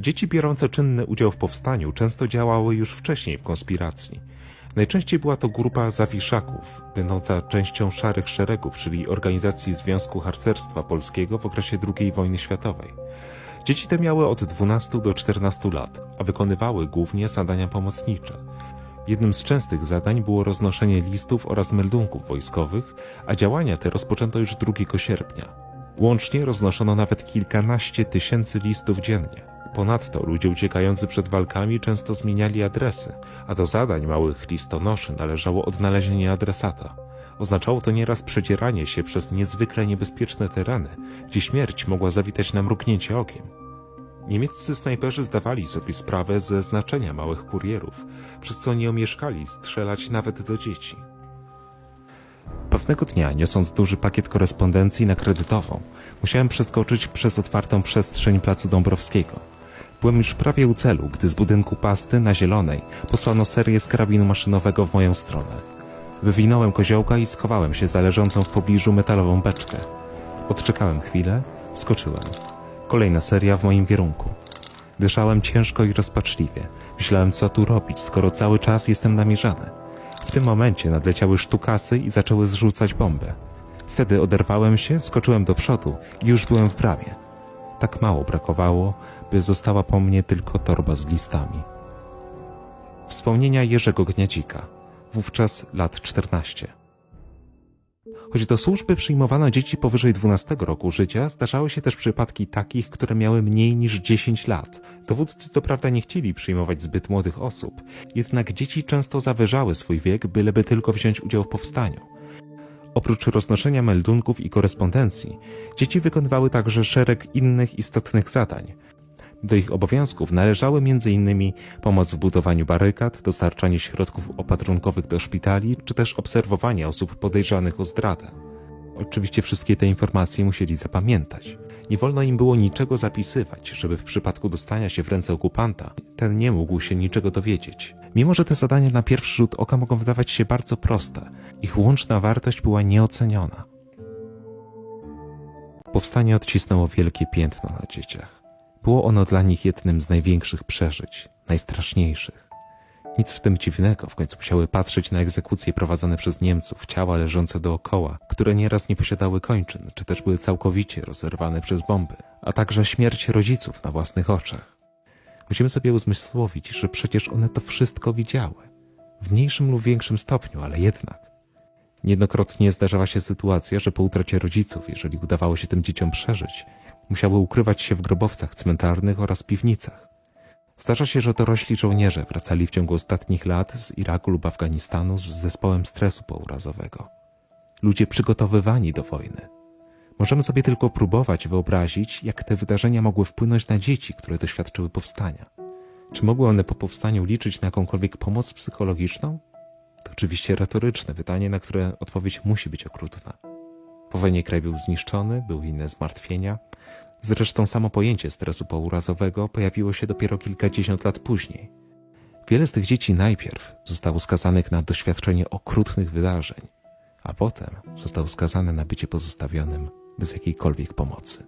Dzieci biorące czynny udział w powstaniu często działały już wcześniej w konspiracji. Najczęściej była to grupa zawiszaków, będąca częścią Szarych Szeregów, czyli organizacji Związku Harcerstwa Polskiego w okresie II wojny światowej. Dzieci te miały od 12 do 14 lat, a wykonywały głównie zadania pomocnicze. Jednym z częstych zadań było roznoszenie listów oraz meldunków wojskowych, a działania te rozpoczęto już 2 sierpnia. Łącznie roznoszono nawet kilkanaście tysięcy listów dziennie. Ponadto ludzie uciekający przed walkami często zmieniali adresy, a do zadań małych listonoszy należało odnalezienie adresata. Oznaczało to nieraz przedzieranie się przez niezwykle niebezpieczne tereny, gdzie śmierć mogła zawitać na mrugnięcie okiem. Niemieccy snajperzy zdawali sobie sprawę ze znaczenia małych kurierów, przez co nie omieszkali strzelać nawet do dzieci. Pewnego dnia, niosąc duży pakiet korespondencji na kredytową, musiałem przeskoczyć przez otwartą przestrzeń placu Dąbrowskiego. Byłem już prawie u celu, gdy z budynku pasty na zielonej posłano serię z karabinu maszynowego w moją stronę. Wywinąłem koziołka i schowałem się za leżącą w pobliżu metalową beczkę. Odczekałem chwilę, skoczyłem. Kolejna seria w moim kierunku. Dyszałem ciężko i rozpaczliwie. Myślałem, co tu robić, skoro cały czas jestem namierzany. W tym momencie nadleciały sztukasy i zaczęły zrzucać bombę. Wtedy oderwałem się, skoczyłem do przodu i już byłem w bramie. Tak mało brakowało, by została po mnie tylko torba z listami. Wspomnienia Jerzego Gniadzika, wówczas lat 14. Choć do służby przyjmowano dzieci powyżej 12 roku życia, zdarzały się też przypadki takich, które miały mniej niż 10 lat. Dowódcy co prawda nie chcieli przyjmować zbyt młodych osób, jednak dzieci często zawyżały swój wiek, byleby tylko wziąć udział w powstaniu. Oprócz roznoszenia meldunków i korespondencji, dzieci wykonywały także szereg innych istotnych zadań. Do ich obowiązków należały m.in. pomoc w budowaniu barykad, dostarczanie środków opatrunkowych do szpitali, czy też obserwowanie osób podejrzanych o zdradę. Oczywiście wszystkie te informacje musieli zapamiętać. Nie wolno im było niczego zapisywać, żeby w przypadku dostania się w ręce okupanta, ten nie mógł się niczego dowiedzieć. Mimo, że te zadania na pierwszy rzut oka mogą wydawać się bardzo proste, ich łączna wartość była nieoceniona. Powstanie odcisnęło wielkie piętno na dzieciach. Było ono dla nich jednym z największych przeżyć, najstraszniejszych. Nic w tym dziwnego, w końcu musiały patrzeć na egzekucje prowadzone przez Niemców, ciała leżące dookoła, które nieraz nie posiadały kończyn, czy też były całkowicie rozerwane przez bomby, a także śmierć rodziców na własnych oczach. Musimy sobie uzmysłowić, że przecież one to wszystko widziały. W mniejszym lub większym stopniu, ale jednak. Niejednokrotnie zdarzała się sytuacja, że po utracie rodziców, jeżeli udawało się tym dzieciom przeżyć, musiały ukrywać się w grobowcach cmentarnych oraz piwnicach. Zdarza się, że dorośli żołnierze wracali w ciągu ostatnich lat z Iraku lub Afganistanu z zespołem stresu pourazowego. Ludzie przygotowywani do wojny. Możemy sobie tylko próbować wyobrazić, jak te wydarzenia mogły wpłynąć na dzieci, które doświadczyły powstania. Czy mogły one po powstaniu liczyć na jakąkolwiek pomoc psychologiczną? To oczywiście retoryczne pytanie, na które odpowiedź musi być okrutna. Po wojnie kraj był zniszczony, były inne zmartwienia. Zresztą samo pojęcie stresu pourazowego pojawiło się dopiero kilkadziesiąt lat później. Wiele z tych dzieci najpierw zostało skazanych na doświadczenie okrutnych wydarzeń, a potem zostało skazane na bycie pozostawionym bez jakiejkolwiek pomocy.